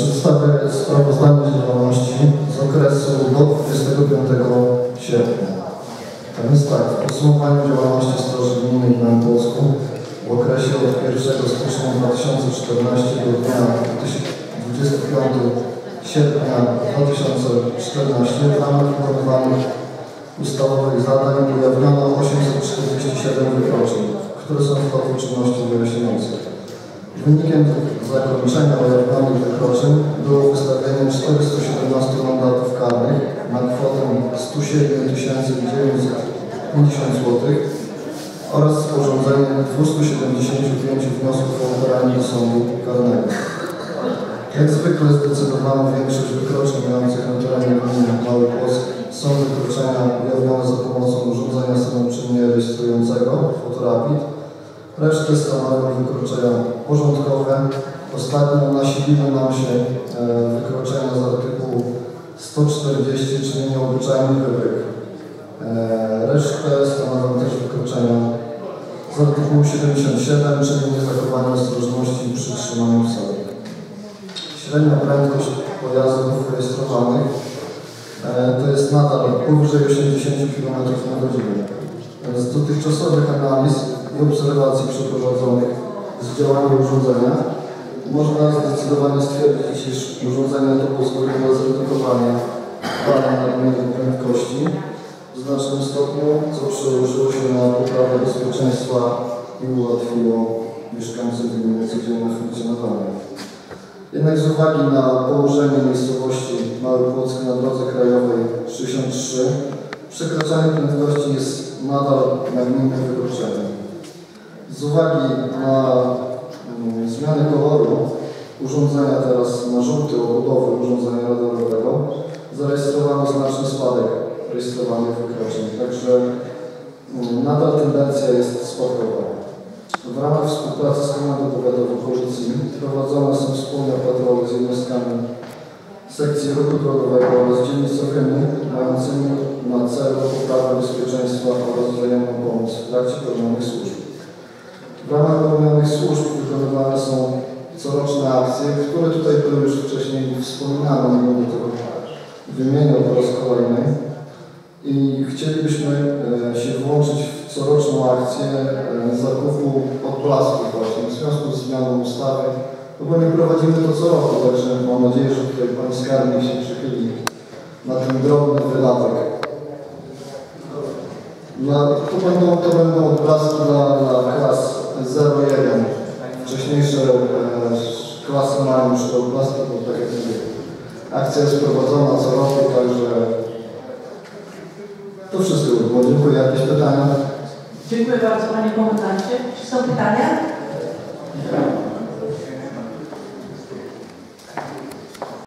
Przedstawię sprawozdanie z działalności z okresu do 25 sierpnia. A więc tak, w podsumowaniu działalności Straży Gminnej w Polsku w okresie od 1 stycznia 2014 do dnia 25 sierpnia 2014 w ramach wykonywanych ustawowych zadań ujawniono 847 wykroczeń, które są w toku czynności wyjaśniających. Wynikiem zakończenia wykroczeń było wystawienie 417 mandatów karnych na kwotę 107 950 zł oraz sporządzenie 275 wniosków o ukaranie do sądu karnego. Jak zwykle zdecydowaną większość wykroczeń mających na terenie gminy Mały Płock są wykroczenia ujawnione za pomocą urządzenia samoczynnie rejestrującego Fotorapid. Resztę stanowią wykroczenia porządkowe. Ostatnio nasilimy nam się e, wykroczenia z artykułu 140, czyli nieobyczajny wybryk. E, resztę stanowią też wykroczenia z artykułu 77, czyli niezachowanie ostrożności przy trzymaniu sobie. Średnia prędkość pojazdów rejestrowanych e, to jest nadal powyżej 80 km na godzinę. Z dotychczasowych analiz i obserwacji przeprowadzonych z działania urządzenia można zdecydowanie stwierdzić, iż urządzenie to pozwoliło na zredukowanie badań nadmiernej prędkości w znacznym stopniu, co przełożyło się na poprawę bezpieczeństwa i ułatwiło mieszkańcom gminy codzienne funkcjonowanie. Jednak z uwagi na położenie miejscowości Mały Płock na drodze krajowej 63 przekraczanie prędkości jest nadal nagminnym wykroczeniem. Z uwagi na zmianę koloru urządzenia teraz na żółty obudowy urządzenia radarowego zarejestrowano znaczny spadek rejestrowanych wykroczeń, także mm, nadal tendencja jest spadkowa. W ramach współpracy z Komendą Powiatową Policji prowadzone są wspólne patrole z jednostkami sekcji ruchu drogowego oraz dzielnicowymi mającymi na celu poprawę bezpieczeństwa oraz wzajemną pomoc w trakcie pełnionych służb. W ramach pełnionych służb wykonywane są coroczne akcje, które tutaj były już wcześniej wspominane, nie będę tego wymieniał po raz kolejny. I chcielibyśmy e, się włączyć w coroczną akcję e, zakupu odblasków właśnie w związku z zmianą ustawy. No bo my prowadzimy to co roku, także mam nadzieję, że tutaj Pan Skarbnik się przychyli na ten drobny wydatek. Dla, to, będą, to będą odblaski dla, dla klas 0-1. Wcześniejsze e, klasy mają już te odblaski, bo tak jak mówię, akcja jest prowadzona co roku, także to wszystko by było. Dziękuję. Jakieś pytania? Dziękuję bardzo Panie Komendancie. Czy są pytania?